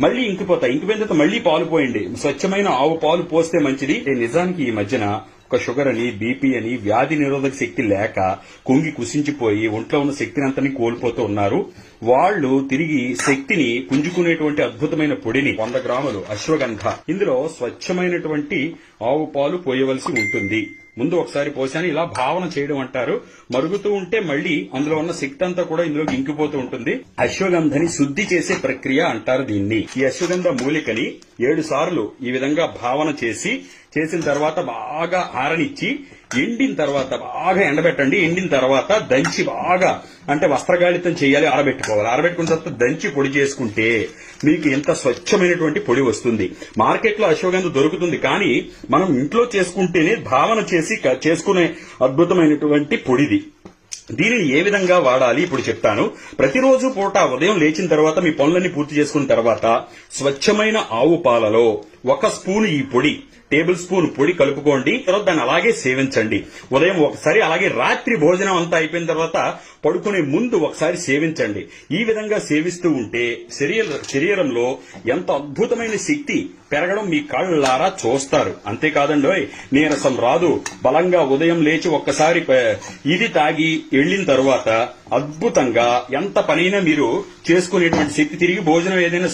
మళ్ళీ ఇంకిపోతాయి. ఇంకిపోయిన తర్వాత మళ్ళీ పాలు పోయండి. స్వచ్ఛమైన ఆవు పాలు పోస్తే మంచిది. నిజానికి ఈ మధ్యన ఒక షుగర్ అని బీపీ అని వ్యాధి నిరోధక శక్తి లేక కుంగి కుసించిపోయి ఒంట్లో ఉన్న శక్తిని అంతని కోల్పోతూ ఉన్నారు. వాళ్ళు తిరిగి శక్తిని పుంజుకునేటువంటి అద్భుతమైన పొడిని వంద గ్రాములు అశ్వగంధ. ఇందులో స్వచ్ఛమైనటువంటి ఆవు పాలు పోయవలసి ఉంటుంది. ముందు ఒకసారి పోసాను ఇలా భావన చేయడం అంటారు. మరుగుతూ ఉంటే మళ్ళీ అందులో ఉన్న శక్తి అంతా కూడా ఇందులోకి ఇంకిపోతూ ఉంటుంది. అశ్వగంధని శుద్ధి చేసే ప్రక్రియ అంటారు దీన్ని. ఈ అశ్వగంధ మూలికని ఏడు సార్లు ఈ విధంగా భావన చేసి చేసిన తర్వాత బాగా ఆరనిచ్చి ఎండిన తర్వాత బాగా ఎండబెట్టండి ఎండిన తర్వాత దంచి బాగా అంటే వస్త్రగాళితం చేయాలి ఆరబెట్టుకోవాలి. ఆరబెట్టుకున్న తర్వాత దంచి పొడి చేసుకుంటే మీకు ఎంత స్వచ్ఛమైనటువంటి పొడి వస్తుంది. మార్కెట్లో అశ్వగంధ దొరుకుతుంది కానీ మనం ఇంట్లో చేసుకుంటేనే భావన చేసి చేసుకునే అద్భుతమైనటువంటి పొడిది. దీనిని ఏ విధంగా వాడాలి ఇప్పుడు చెప్తాను. ప్రతిరోజు పూట ఉదయం లేచిన తర్వాత మీ పనులన్నీ పూర్తి చేసుకున్న తర్వాత స్వచ్ఛమైన ఆవు పాలలో ఒక స్పూన్ ఈ పొడి టేబుల్ స్పూన్ పొడి కలుపుకోండి తర్వాత దాన్ని అలాగే సేవించండి. ఉదయం ఒకసారి అలాగే రాత్రి భోజనం అంతా అయిపోయిన తర్వాత పడుకునే ముందు ఒకసారి సేవించండి. ఈ విధంగా సేవిస్తూ ఉంటే శరీర శరీరంలో ఎంత అద్భుతమైన శక్తి పెరగడం మీ కళ్ళారా చూస్తారు. అంతేకాదండి నీరసం రాదు. బలంగా ఉదయం లేచి ఒక్కసారి ఇది తాగి వెళ్ళిన తర్వాత అద్భుతంగా ఎంత పనైనా మీరు చేసుకునేటువంటి శక్తి తిరిగి భోజనం ఏదైనా